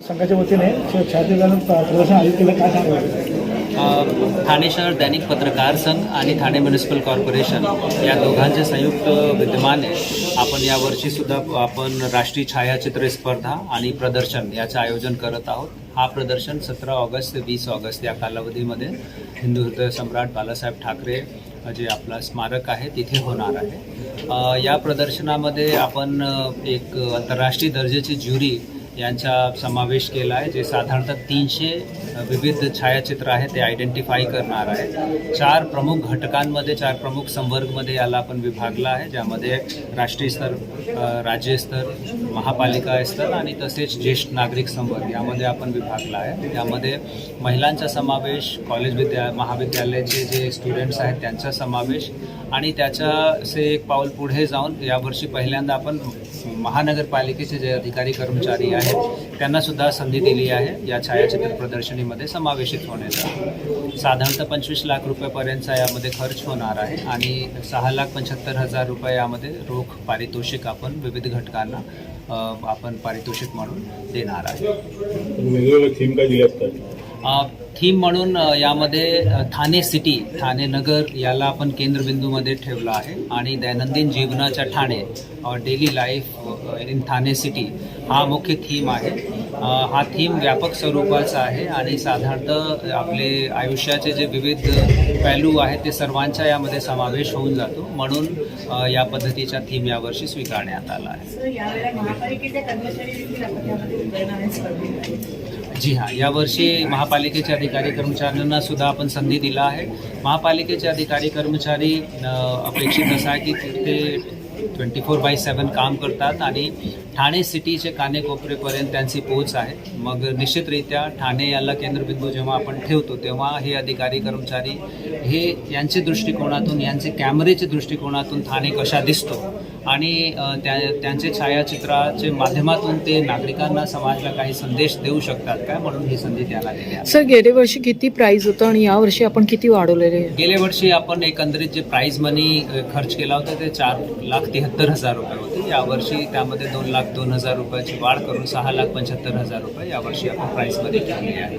संघाच्या वतीने प्रदर्शन आयोजित केलं काय सांगायचं ठाणे शहर दैनिक पत्रकार संघ आणि ठाणे म्युनिसिपल कॉर्पोरेशन या दोघांचे संयुक्त विद्यमाने आपण यावर्षी सुद्धा आपण राष्ट्रीय छायाचित्र स्पर्धा आणि प्रदर्शन याचं आयोजन करत आहोत. हा प्रदर्शन सतरा ऑगस्ट ते वीस ऑगस्ट या कालावधीमध्ये हिंदू हृदय सम्राट बालासाहेब ठाकरे जे आपला स्मारक आहे तिथे होणार आहे. या प्रदर्शनामध्ये आपण एक आंतरराष्ट्रीय दर्जाची ज्युरी यांचा समावेश केला आहे जे साधारणतः तीनशे विविध छायाचित्र आहे ते आयडेंटिफाय करणार आहे चार प्रमुख घटकांमध्ये चार प्रमुख संवर्गमध्ये याला आपण विभागला आहे ज्यामध्ये राष्ट्रीय स्तर राज्यस्तर महापालिका स्तर आणि तसेच ज्येष्ठ नागरिक संवर्ग यामध्ये आपण विभागला आहे. त्यामध्ये महिलांचा समावेश कॉलेज विद्या महाविद्यालयाचे जे स्टुडंट्स आहेत त्यांचा समावेश आणि त्याच्या एक पाऊल पुढे जाऊन यावर्षी पहिल्यांदा आपण महानगरपालिकेचे जे अधिकारी कर्मचारी आहेत त्यांना सुद्धा संधी दिली आहे. या छायाचित्र प्रदर्शनीमध्ये समावेशित होण्याचा. साधारणतः पंचवीस लाख रुपयापर्यंतचा यामध्ये खर्च होणार आहे आणि सहा लाख पंच्याहत्तर हजार रुपये यामध्ये रोख पारितोषिक आपण विविध घटकांना आपण पारितोषिक म्हणून देणार आहे. थीम म्हणून यामध्ये ठाणे सिटी ठाणे नगर याला आपण केंद्रबिंदूमध्ये ठेवलं आहे. आणि दैनंदिन जीवनाच्या Thane daily life in Thane city हा मुख्य थीम आहे. हा थीम व्यापक स्वरूपाचा आहे आणि साधारणतः आपले आयुष्याचे जे विविध पैलू आहेत ते सर्वांच्या यामध्ये समावेश होऊन जातो. म्हणून या पद्धतीचा थीम यावर्षी स्वीकारण्यात आला आहे. जी हां यावर्षी महापालिकेचे अधिकारी कर्मचाऱ्यांना सुद्धा आपण संधी दिला आहे. महापालिकेचे अधिकारी कर्मचारी अपेक्षित असं आहे की ते ट्वेंटी फोर बाय सेवन काम करतात आणि ठाणे सिटीचे कानेकोपरेपर्यंत त्यांची पोच आहे. मग निश्चितरित्या ठाणे याला केंद्रबिंदू जेव्हा आपण ठेवतो तेव्हा हे अधिकारी कर्मचारी हे यांचे दृष्टिकोनातून यांचे कॅमेरेच्या दृष्टिकोनातून ठाणे कशा दिसतो आणि त्या त्यांचे छायाचित्राचे माध्यमातून ते नागरिकांना समाजाला काही संदेश देऊ शकतात काय म्हणून ही संधी त्यांना दिली आहे सर गेल्या वर्षी किती प्राइस होतं आणि यावर्षी आपण किती वाढवलेले आहे? गेल्या वर्षी आपण एकंदरीत जे प्राईज मनी खर्च केला होता ते चार लाख तिहत्तर हजार रुपये होते. यावर्षी त्यामध्ये दोन लाख दोन हजार रुपयाची वाढ करून सहा लाख पंच्याहत्तर हजार रुपये यावर्षी आपण प्राईजमध्ये केली आहे.